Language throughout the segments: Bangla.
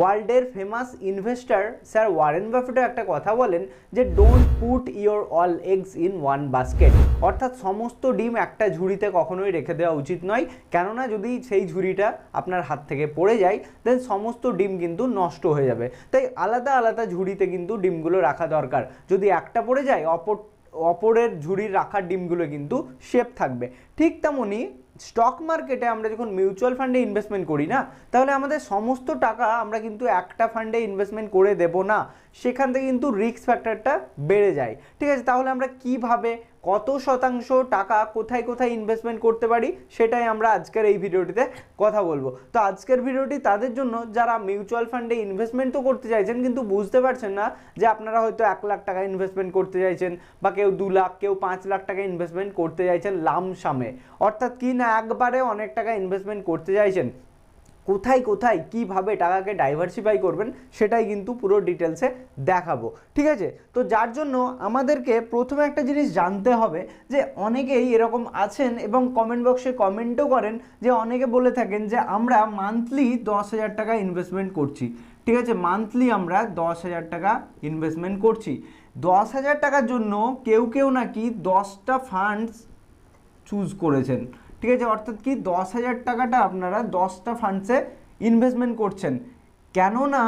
ওয়ার্ল্ডের ফেমাস ইনভেস্টার স্যার ওয়ারেন বাফেটও একটা কথা বলেন যে don't put your all eggs in one basket অর্থাৎ সমস্ত ডিম একটা ঝুড়িতে কখনোই রেখে দেওয়া উচিত নয়। কেননা যদি সেই ঝুড়িটা আপনার হাত থেকে পড়ে যায় দেন সমস্ত ডিম কিন্তু নষ্ট হয়ে যাবে। তাই আলাদা আলাদা ঝুড়িতে কিন্তু ডিমগুলো রাখা দরকার। যদি একটা পড়ে যায়, অপর, অপরের ঝুড়ির রাখার ডিমগুলো কিন্তু শেপ থাকবে। ঠিক তেমনই স্টক মার্কেটে আমরা যখন মিউচুয়াল ফান্ডে ইনভেস্টমেন্ট করি না, তাহলে আমাদের সমস্ত টাকা আমরা কিন্তু একটা ফান্ডে ইনভেস্টমেন্ট করে দেব না। সেখান থেকে কিন্তু রিস্ক ফ্যাক্টরটা বেড়ে যায়। ঠিক আছে, তাহলে আমরা কীভাবে কত শতাংশ টাকা কোথায় কোথায় ইনভেস্টমেন্ট করতে পারি, সেটাই আমরা আজকের এই ভিডিওটিতে কথা বলব। তো আজকের ভিডিওটি তাদের জন্য, যারা মিউচুয়াল ফান্ডে ইনভেস্টমেন্ট তো করতে চাইছেন, কিন্তু বুঝতে পারছেন না যে আপনারা হয়তো এক লাখ টাকা ইনভেস্টমেন্ট করতে চাইছেন বা কেউ দু লাখ, কেউ পাঁচ লাখ টাকা ইনভেস্টমেন্ট করতে চাইছেন লামসামে। অর্থাৎ কি না একবারে অনেক টাকা ইনভেস্টমেন্ট করতে চাইছেন? কোথায় কোথায় কীভাবে টাকাকে ডাইভার্সিফাই করবেন সেটাই কিন্তু পুরো ডিটেলসে দেখাবো, ঠিক আছে? তো যার জন্য আমাদেরকে প্রথমে একটা জিনিস জানতে হবে যে অনেকেই এরকম আছেন এবং কমেন্ট বক্সে কমেন্টও করেন যে অনেকে বলে থাকেন যে আমরা মান্থলি দশ হাজার টাকা ইনভেস্টমেন্ট করছি, ঠিক আছে? মান্থলি আমরা দশ হাজার টাকা ইনভেস্টমেন্ট করছি। দশ হাজার টাকার জন্য কেউ কেউ নাকি দশটা ফান্ডস চুজ করেছেন। ঠিক আছে অর্থাৎ কি দশ হাজার টাকাটা আপনারা দশটা ফান্ডসে ইনভেস্টমেন্ট করছেন। কেননা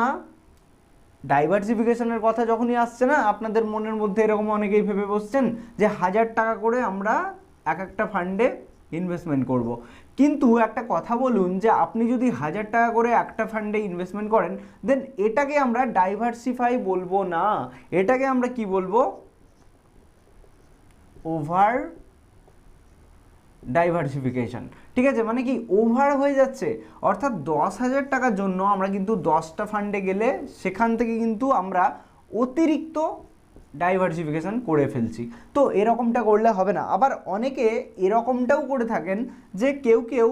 ডাইভার্সিফিকেশনের কথা যখনই আসছে না, আপনাদের মনের মধ্যে এরকম অনেকেই ভেবে বসছেন যে হাজার টাকা করে আমরা এক একটা ফান্ডে ইনভেস্টমেন্ট করব। কিন্তু একটা কথা বলুন যে আপনি যদি হাজার টাকা করে একটা ফান্ডে ইনভেস্টমেন্ট করেন দেন এটাকে আমরা ডাইভার্সিফাই বলব না। এটাকে আমরা কি বলব? ওভার ডাইভার্সিফিকেশন ঠিক আছে? মানে কি ওভার হয়ে যাচ্ছে। অর্থাৎ দশ হাজার টাকার জন্য আমরা কিন্তু দশটা ফান্ডে গেলে সেখান থেকে কিন্তু আমরা অতিরিক্ত ডাইভার্সিফিকেশন করে ফেলছি। তো এরকমটা করলে হবে না। আবার অনেকে এরকমটাও করে থাকেন যে কেউ কেউ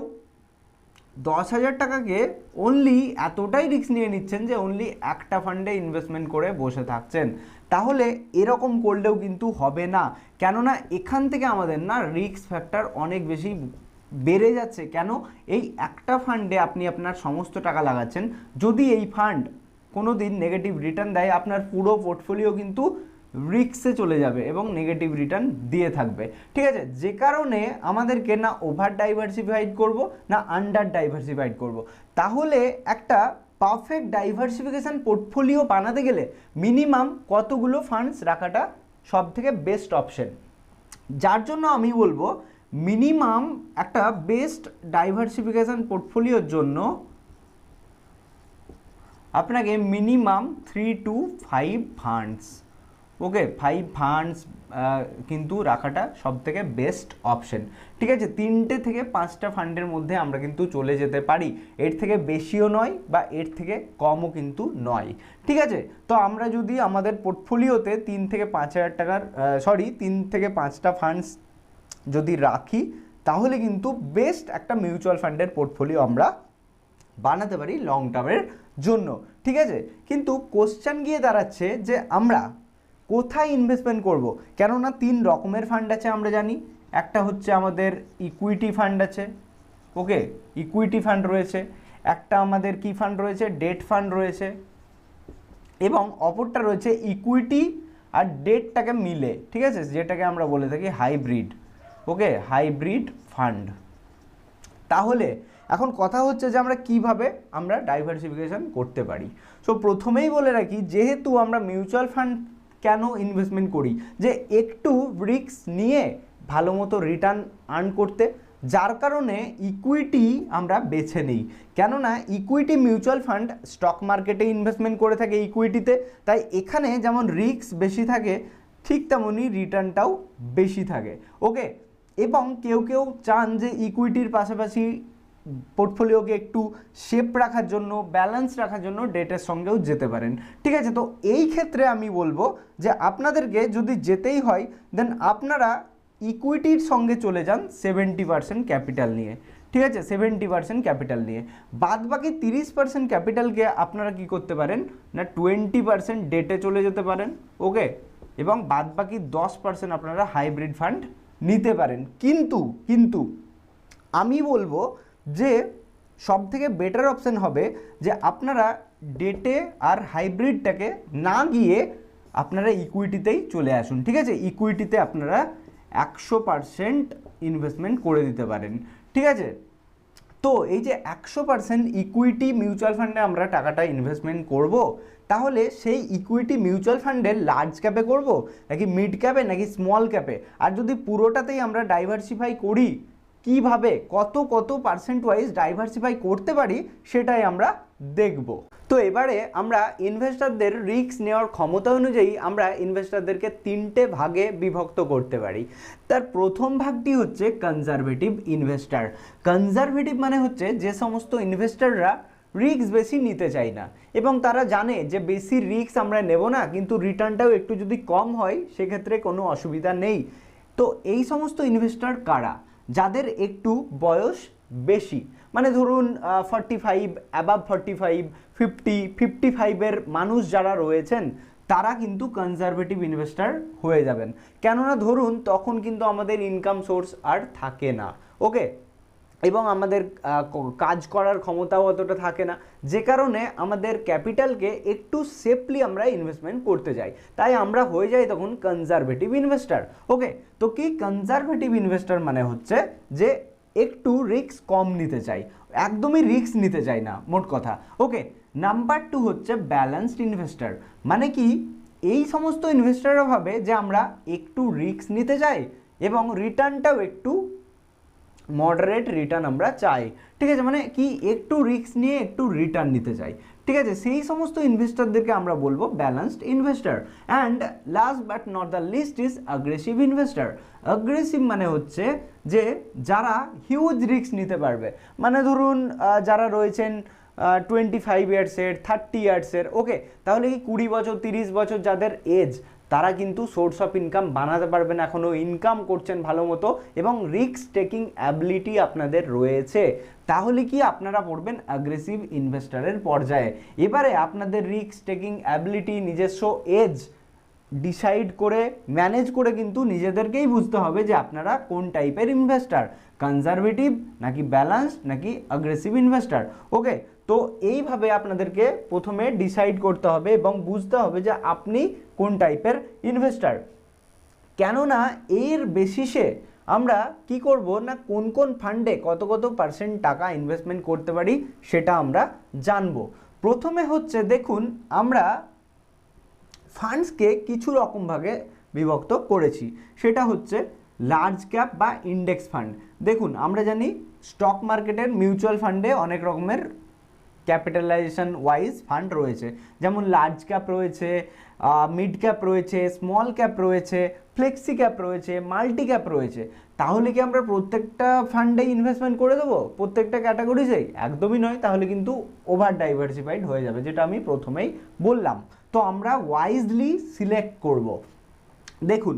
দশ হাজার টাকাকে অনলি এতটাই রিস্ক নিয়ে নিচ্ছেন যে অনলি একটা ফান্ডে ইনভেস্টমেন্ট করে বসে থাকছেন। তাহলে এরকম করলেও কিন্তু হবে না। কেননা এখান থেকে আমাদের না রিস্ক ফ্যাক্টর অনেক বেশি বেড়ে যাচ্ছে। কেন? এই একটা ফান্ডে আপনি আপনার সমস্ত টাকা লাগাচ্ছেন। যদি এই ফান্ড কোনো দিন নেগেটিভ রিটার্ন দেয়, আপনার পুরো পোর্টফোলিও কিন্তু রিক্সে চলে যাবে এবং নেগেটিভ রিটার্ন দিয়ে থাকবে। ঠিক আছে? যে কারণে আমাদেরকে না ওভার ডাইভার্সিফাইড করব, না আন্ডার ডাইভার্সিফাইড করব। তাহলে একটা পারফেক্ট ডাইভার্সিফিকেশান পোর্টফোলিও বানাতে গেলে মিনিমাম কতগুলো ফান্ডস রাখাটা সব থেকে বেস্ট অপশন যার জন্য আমি বলব মিনিমাম একটা বেস্ট ডাইভার্সিফিকেশান পোর্টফোলিওর জন্য আপনাকে minimum three two five funds okay five funds কিন্তু রাখাটা সব থেকে বেস্ট অপশন ঠিক আছে, তিনটে থেকে পাঁচটা ফান্ডের মধ্যে আমরা কিন্তু চলে যেতে পারি। এর থেকে বেশিও নয় বা এর থেকে কমও কিন্তু নয়। ঠিক আছে, তো আমরা যদি আমাদের পোর্টফোলিওতে তিন থেকে পাঁচ হাজার টাকার সরি তিন থেকে পাঁচটা ফান্ডস যদি রাখি, তাহলে কিন্তু বেস্ট একটা মিউচুয়াল ফান্ডের পোর্টফোলিও আমরা বানাতে পারি লং টার্মের জন্য। ঠিক আছে, কিন্তু কোশ্চেন গিয়ে দাঁড়াচ্ছে যে আমরা কোথায় ইনভেস্টমেন্ট করব? কেননা তিন রকমের ফান্ড আছে আমরা জানি। একটা হচ্ছে আমাদের ইকুইটি ফান্ড আছে ওকে ইকুইটি ফান্ড রয়েছে। একটা আমাদের কি ফান্ড রয়েছে? ডেট ফান্ড রয়েছে। এবং অপরটা রয়েছে ইকুইটি আর ডেটটাকে মিলে, ঠিক আছে? যেটাকে আমরা বলে থাকি হাইব্রিড ওকে হাইব্রিড ফান্ড তাহলে এখন কথা হচ্ছে যে আমরা কীভাবে আমরা ডাইভার্সিফিকেশন করতে পারি। সো প্রথমেই বলে রাখি, যেহেতু আমরা মিউচুয়াল ফান্ড কেন ইনভেস্টমেন্ট করি? যে একটু রিস্ক নিয়ে ভালো মতো রিটার্ন আর্ন করতে, যার কারণে ইকুইটি আমরা বেছে নিই। কেননা ইকুইটি মিউচুয়াল ফান্ড স্টক মার্কেটে ইনভেস্টমেন্ট করে থাকে ইকুইটিতে তাই এখানে যেমন রিস্ক বেশি থাকে, ঠিক তেমনই রিটার্নটাও বেশি থাকে। ওকে এবং কেউ কেউ চান যে ইকুইটির পাশাপাশি পোর্টফোলিওকে একটু শেপ রাখার জন্য ব্যালেন্স রাখার জন্য ডেটের সঙ্গেও যেতে পারেন। ঠিক আছে, তো এই ক্ষেত্রে আমি বলব যে আপনাদেরকে যদি যেতেই হয় দেন আপনারা ইকুইটির সঙ্গে চলে যান সেভেন্টি পার্সেন্ট ক্যাপিটাল নিয়ে। ঠিক আছে সেভেন্টি পার্সেন্ট ক্যাপিটাল নিয়ে। বাদ বাকি তিরিশ পার্সেন্ট ক্যাপিটালকে আপনারা কি করতে পারেন? না টোয়েন্টি পার্সেন্ট ডেটে চলে যেতে পারেন ওকে এবং বাদ বাকি দশ পার্সেন্ট আপনারা হাইব্রিড ফান্ড নিতে পারেন। কিন্তু কিন্তু আমি বলব যে সব থেকে বেটার অপশান হবে যে আপনারা ডেটে আর হাইব্রিডটাকে না গিয়ে আপনারা ইকুইটিতেই চলে আসুন, ঠিক আছে? ইকুইটিতে আপনারা একশো পারসেন্ট ইনভেস্টমেন্ট করে দিতে পারেন, ঠিক আছে? তো এই যে একশো পার্সেন্ট ইকুইটি মিউচুয়াল ফান্ডে আমরা টাকাটা ইনভেস্টমেন্ট করব, তাহলে সেই ইকুইটি মিউচুয়াল ফান্ডে লার্জ ক্যাপে করব, নাকি মিড ক্যাপে নাকি স্মল ক্যাপে আর যদি পুরোটাতেই আমরা ডাইভার্সিফাই করি কীভাবে কত কত পার্সেন্ট ওয়াইজ ডাইভার্সিফাই করতে পারি সেটাই আমরা দেখব। তো এবারে আমরা ইনভেস্টারদের রিস্ক নেওয়ার ক্ষমতা অনুযায়ী আমরা ইনভেস্টারদেরকে তিনটে ভাগে বিভক্ত করতে পারি। তার প্রথম ভাগটি হচ্ছে কনজারভেটিভ ইনভেস্টার কনজারভেটিভ মানে হচ্ছে যে সমস্ত ইনভেস্টাররা রিস্ক বেশি নিতে চাই না এবং তারা জানে যে বেশি রিস্ক আমরা নেব না, কিন্তু রিটার্নটাও একটু যদি কম হয়, সেক্ষেত্রে কোনো অসুবিধা নেই। তো এই সমস্ত ইনভেস্টর কারা? যাদের একটু বয়স বেশি মানে ধরুন forty five above forty five fifty fifty ফাইভের মানুষ যারা রয়েছেন, তারা কিন্তু কনজারভেটিভ ইনভেস্টার হয়ে যাবেন। কেননা ধরুন, তখন কিন্তু আমাদের ইনকাম সোর্স আর থাকে না। ওকে এবং আমাদের কাজ করার ক্ষমতাও অতটা থাকে না। যে কারণে আমাদের ক্যাপিটালকে একটু সেফলি আমরা ইনভেস্টমেন্ট করতে যাই। তাই আমরা হয়ে যাই তখন কনজারভেটিভ ইনভেস্টার ওকে তো কি কনজারভেটিভ ইনভেস্টার মানে হচ্ছে যে একটু রিস্ক কম নিতে চাই। একদমই রিস্ক নিতে চাই না, মোট কথা। ওকে নাম্বার টু হচ্ছে ব্যালেন্সড ইনভেস্টার মানে কি? এই সমস্ত ইনভেস্টাররা ভাবে যে আমরা একটু রিস্ক নিতে চাই এবং রিটার্নটাও একটু মডারেট রিটার্ন আমরা চাই। ঠিক আছে? মানে কি একটু রিস্ক নিয়ে একটু রিটার্ন নিতে চাই। ঠিক আছে? সেই সমস্ত ইনভেস্টরদেরকে আমরা বলব balanced investor and last but not the least is aggressive investor aggressive মানে হচ্ছে যে যারা হিউজ রিস্ক নিতে পারবে। মানে ধরুন যারা রয়েছেন টোয়েন্টি ফাইভ ইয়ার্সের থার্টি ইয়ার্সের ওকে তাহলে কি কুড়ি বছর, তিরিশ বছর যাদের এজ তারা কিন্তু সোর্স অফ ইনকাম বানাতে পারবেন এখনও ইনকাম করছেন ভালো মতো এবং রিস্ক টেকিং অ্যাবিলিটি আপনাদের রয়েছে। তাহলে কি আপনারা পড়বেন অ্যাগ্রেসিভ ইনভেস্টারের পর্যায়ে? এবারে আপনাদের রিস্ক টেকিং অ্যাবিলিটি নিজস্ব এজ ডিসাইড করে ম্যানেজ করে কিন্তু নিজেদেরকেই বুঝতে হবে যে আপনারা কোন টাইপের ইনভেস্টার কনজারভেটিভ নাকি ব্যালেন্স নাকি অ্যাগ্রেসিভ ইনভেস্টার ওকে তো এইভাবে আপনাদেরকে প্রথমে ডিসাইড করতে হবে এবং বুঝতে হবে যে আপনি কোন টাইপের ইনভেস্টার কেননা এর বেসিসে আমরা কি করব না কোন কোন ফান্ডে কত কত পার্সেন্ট টাকা ইনভেস্টমেন্ট করতে পারি সেটা আমরা জানব। প্রথমে হচ্ছে দেখুন, আমরা ফান্ডসকে কিছু রকমভাবে বিভক্ত করেছি। সেটা হচ্ছে লার্জ ক্যাপ বা ইন্ডেক্স ফান্ড দেখুন, আমরা জানি স্টক মার্কেটের মিউচুয়াল ফান্ডে অনেক রকমের ক্যাপিটালাইজেশন ওয়াইজ ফান্ড রয়েছে। যেমন লার্জ ক্যাপ রয়েছে মিড ক্যাপ রয়েছে স্মল ক্যাপ রয়েছে ফ্লেক্সি ক্যাপ রয়েছে মাল্টি ক্যাপ রয়েছে। তাহলে কি আমরা প্রত্যেকটা ফান্ডে ইনভেস্টমেন্ট করে দেবো? প্রত্যেকটা ক্যাটাগরিজেই একদমই নয়। তাহলে কিন্তু ওভার ডাইভার্সিফাইড হয়ে যাবে, যেটা আমি প্রথমেই বললাম। তো আমরা ওয়াইজলি সিলেক্ট করব। দেখুন,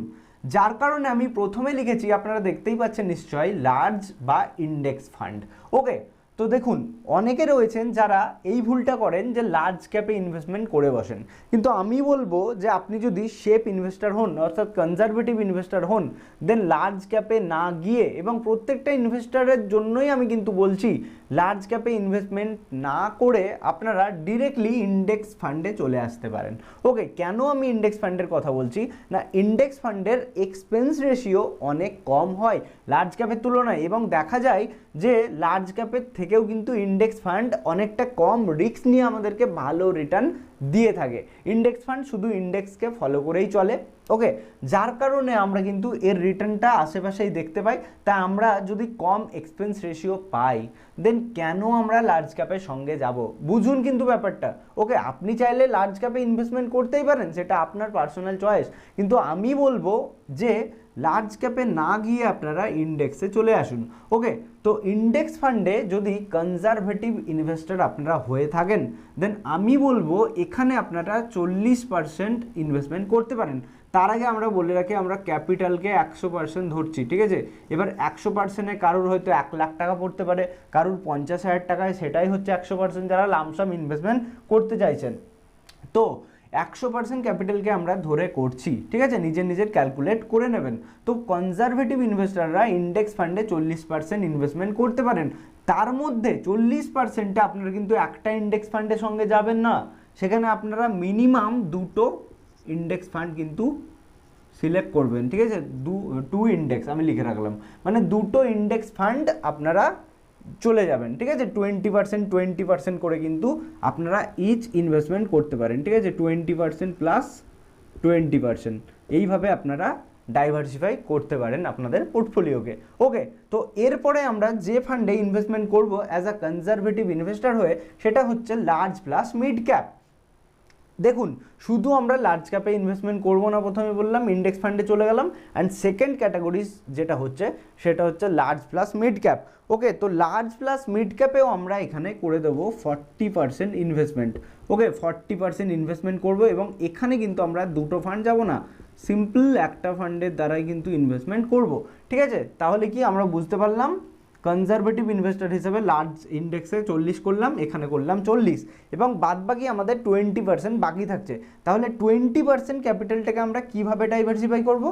যার কারণে আমি প্রথমে লিখেছি, আপনারা দেখতেই পাচ্ছেন নিশ্চয়ই লার্জ বা ইন্ডেক্স ফান্ড ওকে তো দেখুন, অনেকে রয়েছেন যারা এই ভুলটা করেন যে লার্জ ক্যাপে ইনভেস্টমেন্ট করে বসেন। কিন্তু আমি বলব যে আপনি যদি শেপ ইনভেস্টার হন, অর্থাৎ কনজারভেটিভ ইনভেস্টার হন দেন লার্জ ক্যাপে না গিয়ে এবং প্রত্যেকটা ইনভেস্টারের জন্যই আমি কিন্তু বলছি লার্জ ক্যাপে ইনভেস্টমেন্ট না করে আপনারা ডিরেক্টলি ইন্ডেক্স ফান্ডে চলে আসতে পারেন। ওকে কেন আমি ইন্ডেক্স ফান্ডের কথা বলছি? না ইন্ডেক্স ফান্ডের এক্সপেন্স রেশিও অনেক কম হয় লার্জ ক্যাপের তুলনায় এবং দেখা যায় যে লার্জ ক্যাপের থেকেও কিন্তু ইন্ডেক্স ফান্ড অনেকটা কম রিস্ক নিয়ে আমাদেরকে ভালো রিটার্ন দিয়ে থাকে। ইন্ডেক্স ফান্ড শুধু ইন্ডেক্সকে ফলো করেই চলে ওকে যার কারণে আমরা কিন্তু এর রিটার্নটা আশেপাশেই দেখতে পাই। তা আমরা যদি কম এক্সপেন্স রেশিও পাই দেন কেন আমরা লার্জ ক্যাপের সঙ্গে যাব? বুঝুন কিন্তু ব্যাপারটা ওকে আপনি চাইলে লার্জ ক্যাপে ইনভেস্টমেন্ট করতেই পারেন, সেটা আপনার পার্সোনাল চয়েস কিন্তু আমি বলব যে লার্জ ক্যাপে না গিয়ে আপনারা ইন্ডেক্সে চলে আসুন। ওকে তো ইন্ডেক্স ফান্ডে যদি কনজারভেটিভ ইনভেস্টর আপনারা হয়ে থাকেন দেন আমি বলব এখানে আপনারা চল্লিশ পার্সেন্ট ইনভেস্টমেন্ট করতে পারেন। তার আগে আমরা বলে রাখি, আমরা ক্যাপিটালকে একশো পার্সেন্ট ধরছি, ঠিক আছে? এবার একশো পার্সেন্টে কারোর হয়তো এক লাখ টাকা পড়তে পারে, কারোর পঞ্চাশ হাজার টাকায় সেটাই হচ্ছে একশো পার্সেন্ট যারা লামসাম ইনভেস্টমেন্ট করতে চাইছেন। তো একশো পার্সেন্ট ক্যাপিটালকে আমরা ধরে করছি, ঠিক আছে? নিজের নিজের ক্যালকুলেট করে নেবেন। তো কনজারভেটিভ ইনভেস্টাররা ইন্ডেক্স ফান্ডে চল্লিশ পার্সেন্ট ইনভেস্টমেন্ট করতে পারেন। তার মধ্যে চল্লিশ পার্সেন্টে আপনারা কিন্তু একটা ইন্ডেক্স ফান্ডের সঙ্গে যাবেন না। সেখানে আপনারা মিনিমাম দুটো ইন্ডেক্স ফান্ড কিন্তু সিলেক্ট করবেন, ঠিক আছে? দু টু ইন্ডেক্স আমি লিখে রাখলাম। মানে দুটো ইন্ডেক্স ফান্ড আপনারা চলে যাবেন, ঠিক আছে? টোয়েন্টি পার্সেন্ট টোয়েন্টি পার্সেন্ট করে কিন্তু আপনারা ইচ ইনভেস্টমেন্ট করতে পারেন, ঠিক আছে? Twenty percent plus twenty percent এইভাবে আপনারা ডাইভার্সিফাই করতে পারেন আপনাদের পোর্টফোলিওকে ওকে তো এরপরে আমরা যে ফান্ডে ইনভেস্টমেন্ট করব অ্যাজ আ কনজারভেটিভ ইনভেস্টার হয়ে, সেটা হচ্ছে লার্জ প্লাস মিড ক্যাপ দেখুন, শুধু আমরা লার্জ ক্যাপে ইনভেস্টমেন্ট করব না প্রথমে বললাম ইন্ডেক্স ফান্ডে চলে গেলাম অ্যান্ড সেকেন্ড ক্যাটাগরিজ যেটা হচ্ছে, সেটা হচ্ছে large plus mid cap okay তো লার্জ প্লাস মিড ক্যাপেও আমরা এখানে করে দেবো forty percent investment okay forty percent investment করব, এবং এখানে কিন্তু আমরা দুটো ফান্ড যাব না সিম্পল একটা ফান্ডের দ্বারাই কিন্তু ইনভেস্টমেন্ট করব। ঠিক আছে? তাহলে কি আমরা বুঝতে পারলাম? কনজারভেটিভ ইনভেস্টর হিসেবে লার্জ ইন্ডেক্সে চল্লিশ করলাম, এখানে করলাম চল্লিশ। এবং বাদ বাকি আমাদের টোয়েন্টি পার্সেন্ট বাকি থাকছে। তাহলে টোয়েন্টি পার্সেন্ট ক্যাপিটালটাকে আমরা কীভাবে ডাইভার্সিফাই করব?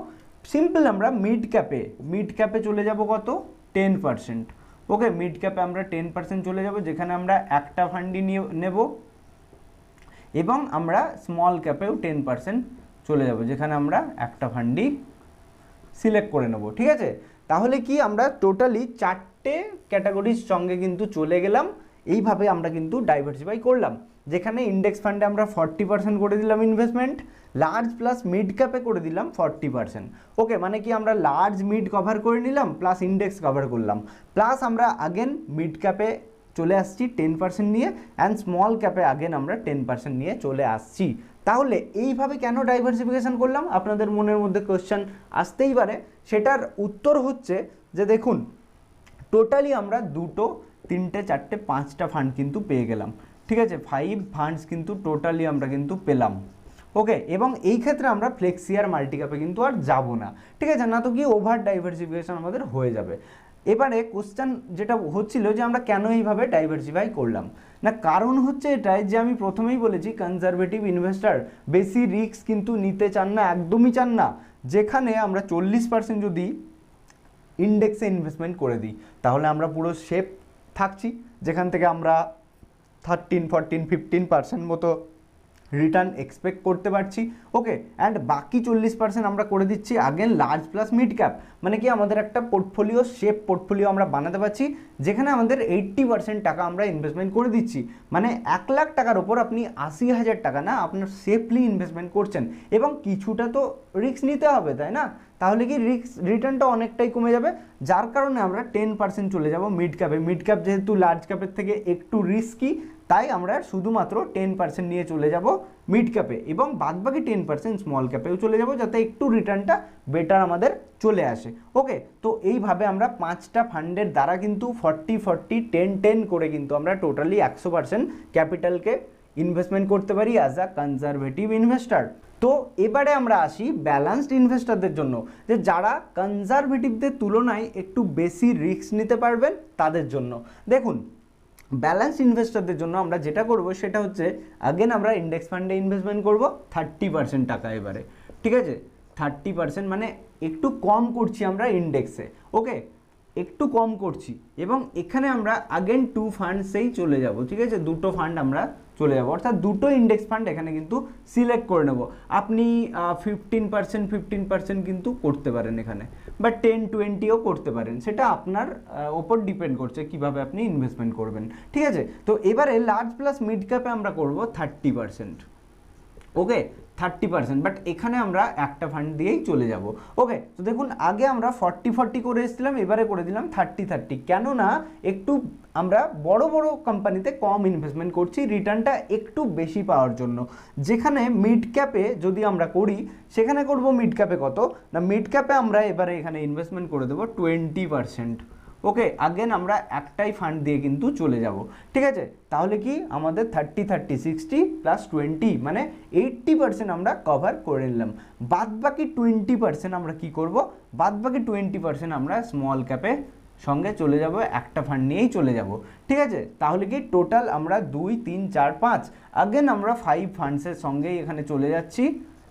সিম্পল আমরা মিড ক্যাপে মিড ক্যাপে চলে যাব কত? টেন পার্সেন্ট ওকে মিড ক্যাপে আমরা টেন পার্সেন্ট চলে যাব, যেখানে আমরা একটা ফান্ডই নিয়ে, নেব। এবং আমরা স্মল ক্যাপেও টেন পার্সেন্ট চলে যাব, যেখানে আমরা একটা ফান্ডই সিলেক্ট করে নেব, ঠিক আছে? তাহলে কি আমরা টোটালি চারটে ক্যাটাগরির সঙ্গে কিন্তু চলে গেলাম। এইভাবে আমরা কিন্তু ডাইভার্সিফাই করলাম। যেখানে ইন্ডেক্স ফান্ডে আমরা ফর্টি পার্সেন্ট করে দিলাম ইনভেস্টমেন্ট লার্জ প্লাস মিড ক্যাপে করে দিলাম ফর্টি পার্সেন্ট ওকে মানে কি আমরা লার্জ মিড কভার করে নিলাম প্লাস ইন্ডেক্স কভার করলাম। প্লাস আমরা আগেন মিড ক্যাপে চলে আসছি টেন পার্সেন্ট নিয়ে অ্যান্ড স্মল ক্যাপে আগেন আমরা টেন পার্সেন্ট নিয়ে চলে আসছি। তাহলে এইভাবে কেন ডাইভার্সিফিকেশান করলাম? আপনাদের মনের মধ্যে কোয়েশ্চেন আসতেই পারে। সেটার উত্তর হচ্ছে যে দেখুন টোটালি আমরা দুটো, তিনটে, চারটে, পাঁচটা ফান্ড কিন্তু পেয়ে গেলাম। ঠিক আছে? ফাইভ ফান্ডস কিন্তু টোটালি আমরা কিন্তু পেলাম। ওকে এবং এই ক্ষেত্রে আমরা ফ্লেক্সিয়ার মাল্টিক্যাপে কিন্তু আর যাব না। ঠিক আছে? না তো কি ওভার ডাইভার্সিফিকেশন আমাদের হয়ে যাবে। এবারে কোশ্চেন যেটা হচ্ছিল যে আমরা কেন এইভাবে ডাইভার্সিফাই করলাম? না, কারণ হচ্ছে এটাই যে আমি প্রথমেই বলেছি কনজারভেটিভ ইনভেস্টার বেশি রিস্ক কিন্তু নিতে চান না, একদমই চান না। যেখানে আমরা চল্লিশ পার্সেন্ট যদি ইন্ডেক্সে ইনভেস্টমেন্ট করে দিই। তাহলে আমরা পুরো সেফ থাকছি, যেখান থেকে আমরা থার্টিন ফরটিন ফিফটিন পার্সেন্ট মতো রিটার্ন এক্সপেক্ট করতে পারছি। ওকে অ্যান্ড বাকি চল্লিশ পার্সেন্ট আমরা করে দিচ্ছি again large plus mid cap মানে কি আমাদের একটা পোর্টফোলিও শেপ পোর্টফোলিও আমরা বানাতে পারছি, যেখানে আমাদের এইট্টি পার্সেন্ট টাকা আমরা ইনভেস্টমেন্ট করে দিচ্ছি। মানে এক লাখ টাকার ওপর আপনি আশি হাজার টাকা না আপনার সেফলি ইনভেস্টমেন্ট করছেন। এবং কিছুটা তো রিস্ক নিতে হবে, তাই না? তাহলে কি রিস্ক রিটার্নটা অনেকটাই কমে যাবে। যার কারণে আমরা টেন পার্সেন্ট চলে যাব মিড ক্যাপে মিড ক্যাপ যেহেতু লার্জ ক্যাপের থেকে একটু রিস্কি তাই আমরা শুধুমাত্র টেন পার্সেন্ট নিয়ে চলে যাব মিড ক্যাপে এবং বাদবাকি টেন পার্সেন্ট স্মল ক্যাপেও চলে যাব যাতে একটু রিটার্নটা বেটার আমাদের চলে আসে। ওকে তো এইভাবে আমরা পাঁচটা ফান্ডের দ্বারা কিন্তু ফর্টি ফর্টি টেন টেন করে কিন্তু আমরা টোটালি একশো পার্সেন্ট ক্যাপিটালকে ইনভেস্টমেন্ট করতে পারি অ্যাজ আ কনজারভেটিভ ইনভেস্টার তো এবারে আমরা আসি ব্যালান্সড ইনভেস্টারদের জন্য, যে যারা কনজারভেটিভদের তুলনায় একটু বেশি রিস্ক নিতে পারবেন তাদের জন্য। দেখুন ব্যালেন্স ইনভেস্টারদের জন্য আমরা যেটা করব সেটা হচ্ছে আগেন আমরা ইন্ডেক্স ফান্ডে ইনভেস্টমেন্ট করব থার্টি পার্সেন্ট টাকা এবারে। ঠিক আছে? থার্টি পার্সেন্ট মানে একটু কম করছি আমরা ইন্ডেক্সে ওকে একটু কম করছি। এবং এখানে আমরা আগেন টু ফান্ডসেই চলে যাব, ঠিক আছে? দুটো ফান্ড আমরা চলে যাব। অর্থাৎ দুটো ইন্ডেক্স ফান্ড এখানে কিন্তু সিলেক্ট করে নেব। আপনি ফিফটিন পার্সেন্ট ফিফটিন পার্সেন্ট কিন্তু করতে পারেন এখানে। বা টেন টোয়েন্টিও করতে পারেন। সেটা আপনার ওপর ডিপেন্ড করছে কীভাবে আপনি ইনভেস্টমেন্ট করবেন। ঠিক আছে? তো এবারে লার্জ প্লাস মিড ক্যাপে আমরা করব thirty percent okay thirty percent but এখানে আমরা একটা ফান্ড দিয়েই চলে যাব। ওকে তো দেখুন, আগে আমরা ফর্টি ফর্টি করে এসেছিলাম, এবারে করে দিলাম থার্টি থার্টি কেননা, একটু আমরা বড় বড় কোম্পানিতে কম ইনভেস্টমেন্ট করছি রিটার্নটা একটু বেশি পাওয়ার জন্য। যেখানে মিড ক্যাপে যদি আমরা করি, সেখানে করব মিড ক্যাপে কত? না মিড ক্যাপে আমরা এবারে এখানে ইনভেস্টমেন্ট করে দেবো টোয়েন্টি পার্সেন্ট ওকে আগেন আমরা একটাই ফান্ড দিয়ে কিন্তু চলে যাব। ঠিক আছে? তাহলে কি? আমাদের thirty thirty sixty plus twenty মানে এইট্টি পার্সেন্ট আমরা কভার করে নিলাম। বাদ বাকি টোয়েন্টি পার্সেন্ট আমরা কি করব? বাদ বাকি টোয়েন্টি পার্সেন্ট আমরা স্মল ক্যাপে সঙ্গে চলে যাব, একটা ফান্ড নিয়েই চলে যাব। ঠিক আছে? তাহলে কি? টোটাল আমরা দুই, তিন, চার, পাঁচ। আগেন আমরা ফাইভ ফান্ডসের সঙ্গেই এখানে চলে যাচ্ছি।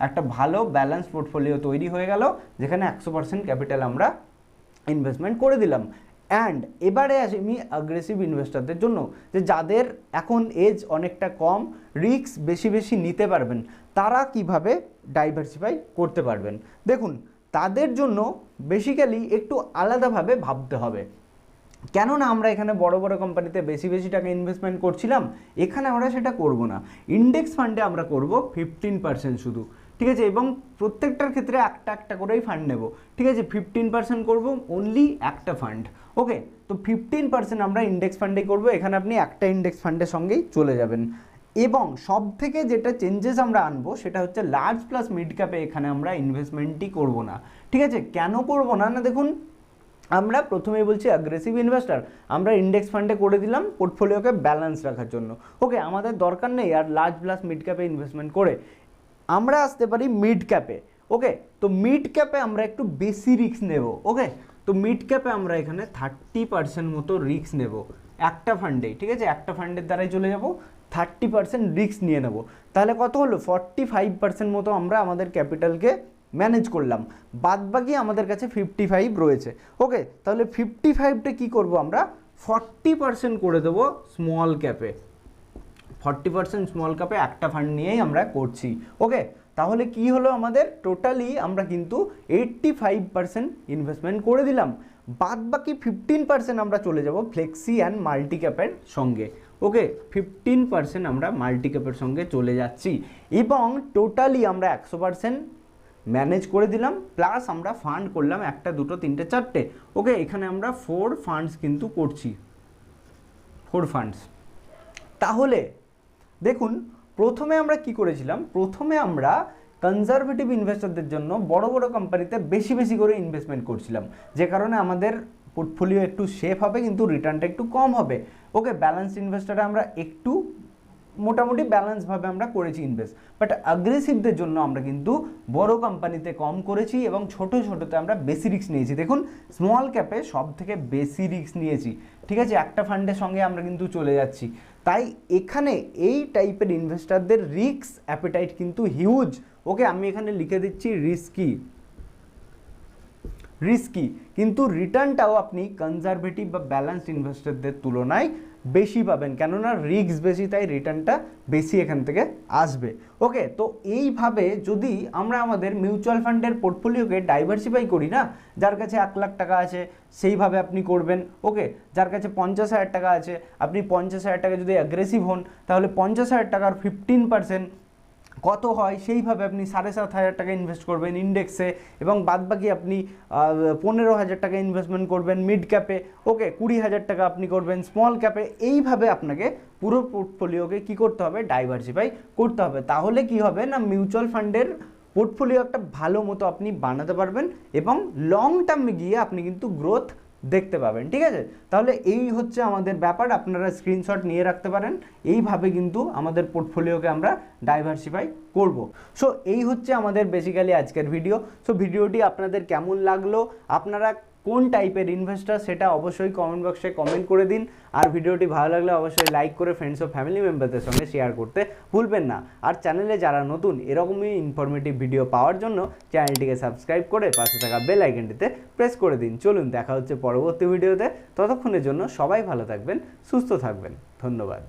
একটা ভালো ব্যালেন্স পোর্টফোলিও তৈরি হয়ে গেল, যেখানে একশো পার্সেন্ট ক্যাপিটাল আমরা ইনভেস্টমেন্ট করে দিলাম। অ্যান্ড এবারে আমি অ্যাগ্রেসিভ ইনভেস্টারদের জন্য, যে যাদের এখন এজ অনেকটা কম রিস্ক বেশি বেশি নিতে পারবেন, তারা কীভাবে ডাইভার্সিফাই করতে পারবেন? দেখুন, তাদের জন্য বেসিক্যালি একটু আলাদাভাবে ভাবতে হবে। কেননা আমরা এখানে বড় বড় কোম্পানিতে বেশি বেশি টাকা ইনভেস্টমেন্ট করছিলাম, এখানে আমরা সেটা করব না। ইন্ডেক্স ফান্ডে আমরা করব ফিফটিন পার্সেন্ট শুধু, ঠিক আছে? এবং প্রত্যেকটার ক্ষেত্রে একটা একটা করেই ফান্ড নেব, ঠিক আছে? ফিফটিন পার্সেন্ট করব অনলি একটা ফান্ড ওকে তো ফিফটিন পার্সেন্ট আমরা ইন্ডেক্স ফান্ডে করব, এখানে আপনি একটা ইন্ডেক্স ফান্ডের সঙ্গেই চলে যাবেন। এবং সব থেকে যেটা চেঞ্জেস আমরা আনব, সেটা হচ্ছে লার্জ প্লাস মিড ক্যাপে এখানে আমরা ইনভেস্টমেন্টই করব না। ঠিক আছে? কেন করব না? না, দেখুন, আমরা প্রথমেই বলছি অ্যাগ্রেসিভ ইনভেস্টার আমরা ইন্ডেক্স ফান্ডে করে দিলাম পোর্টফোলিওকে ব্যালেন্স রাখার জন্য। ওকে আমাদের দরকার নেই আর লার্জ প্লাস মিড ক্যাপে ইনভেস্টমেন্ট করে। আমরা আসতে পারি মিড ক্যাপে ওকে তো মিড ক্যাপে আমরা একটু বেশি রিস্ক নেব। ওকে তো মিড ক্যাপে আমরা এখানে থার্টি পার্সেন্ট মতো রিস্ক নেব। একটা ফান্ডেই ঠিক আছে? একটা ফান্ডের দ্বারাই চলে যাব থার্টি পার্সেন্ট রিস্ক নিয়ে নেব। তাহলে কত হলো? ফর্টি ফাইভ পার্সেন্ট মতো আমরা আমাদের ক্যাপিটালকে ম্যানেজ করলাম। বাদ বাকি আমাদের কাছে ফিফটি ফাইভ রয়েছে। ওকে, তাহলে ফিফটি ফাইভটা কী করব আমরা? ফর্টি পার্সেন্ট করে দেবো স্মল ক্যাপে ফর্টি পার্সেন্ট স্মল ক্যাপে একটা ফান্ড নিয়েই আমরা করছি। ওকে তাহলে কি হলো আমাদের? টোটালি আমরা কিন্তু এইট্টি ফাইভ পার্সেন্ট ইনভেস্টমেন্ট করে দিলাম। বাদ বাকি ফিফটিন পার্সেন্ট আমরা চলে যাব ফ্লেক্সি অ্যান্ড মাল্টিক্যাপের সঙ্গে। ওকে ফিফটিন পার্সেন্ট আমরা মাল্টি ক্যাপের সঙ্গে চলে যাচ্ছি। এবং টোটালি আমরা একশো পার্সেন্ট ম্যানেজ করে দিলাম প্লাস আমরা ফান্ড করলাম একটা, দুটো, তিনটে, চারটে। ওকে এখানে আমরা ফোর ফান্ডস কিন্তু করছি। ফোর ফান্ডস তাহলে, দেখুন প্রথমে আমরা কি করেছিলাম? প্রথমে আমরা কনজারভেটিভ ইনভেস্টরদের জন্য বড় বড় কোম্পানিতে বেশি বেশি করে ইনভেস্টমেন্ট করছিলাম। যে কারণে আমাদের পোর্টফোলিও একটু সেফ হবে, কিন্তু রিটার্নটা একটু কম হবে। ওকে ব্যালেন্স ইনভেস্টারে আমরা একটু মোটামুটি ব্যালেন্সভাবে আমরা করেছি ইনভেস্ট বাট অ্যাগ্রেসিভদের জন্য আমরা কিন্তু বড় কোম্পানিতে কম করেছি এবং ছোট ছোটোতে আমরা বেশি রিস্ক নিয়েছি। দেখুন স্মল ক্যাপে সব থেকে বেশি রিস্ক নিয়েছি। ঠিক আছে, একটা ফান্ডের সঙ্গে আমরা কিন্তু চলে যাচ্ছি। তাই এখানে এই টাইপের ইনভেস্টারদের রিস্ক অ্যাপেটাইট কিন্তু হিউজ ওকে আমি এখানে লিখে দিচ্ছি রিস্কি রিস্কি কিন্তু রিটার্নটাও আপনি কনজারভেটিভ বা ব্যালেন্সড ইনভেস্টরদের তুলনায় বেশি পাবেন। কেননা রিক্স বেশি, তাই রিটার্নটা বেশি এখান থেকে আসবে। ওকে তো এইভাবে যদি আমরা আমাদের মিউচুয়াল ফান্ডের পোর্টফোলিওকে ডাইভার্সিফাই করি না, যার কাছে এক লাখ টাকা আছে, সেইভাবে আপনি করবেন। ওকে যার কাছে পঞ্চাশ হাজার টাকা আছে, আপনি পঞ্চাশ হাজার টাকা যদি অ্যাগ্রেসিভ হন, তাহলে পঞ্চাশ হাজার টাকার ফিফটিন পার্সেন্ট কত হয়, সেইভাবে আপনি সাড়ে সাত হাজার টাকা ইনভেস্ট করবেন ইন্ডেক্সে এবং বাদবাকি আপনি পনেরো হাজার টাকা ইনভেস্টমেন্ট করবেন মিড ক্যাপে ওকে কুড়ি হাজার টাকা আপনি করবেন স্মল ক্যাপে এইভাবে আপনাকে পুরো পোর্টফোলিওকে কী করতে হবে? ডাইভার্সিফাই করতে হবে। তাহলে কি হবে না মিউচুয়াল ফান্ডের পোর্টফোলিও একটা ভালো মতো আপনি বানাতে পারবেন এবং লং টার্মে গিয়ে আপনি কিন্তু গ্রোথ দেখতে পাবেন, ঠিক আছে? তাহলে এই হচ্ছে আমাদের ব্যাপার, আপনারা স্ক্রিনশট নিয়ে রাখতে পারেন। এইভাবে কিন্তু আমাদের পোর্টফোলিওকে আমরা ডাইভার্সিফাই করব। সো এই হচ্ছে আমাদের বেসিক্যালি আজকের ভিডিও সো ভিডিওটি আপনাদের কেমন লাগল? আপনারা কোন টাইপের ইনভেস্টার সেটা অবশ্যই কমেন্ট বক্সে কমেন্ট করে দিন। আর ভিডিওটি ভালো লাগলে অবশ্যই লাইক করে ফ্রেন্ডস ও ফ্যামিলি মেম্বারদের সঙ্গে শেয়ার করতে ভুলবেন না। আর চ্যানেলে যারা নতুন, এরকমই ইনফরমেটিভ ভিডিও পাওয়ার জন্য চ্যানেলটিকে সাবস্ক্রাইব করে পাশে থাকা বেল আইকনটিতে প্রেস করে দিন। চলুন, দেখা হচ্ছে পরবর্তী ভিডিওতে ততক্ষণের জন্য সবাই ভালো থাকবেন, সুস্থ থাকবেন। ধন্যবাদ।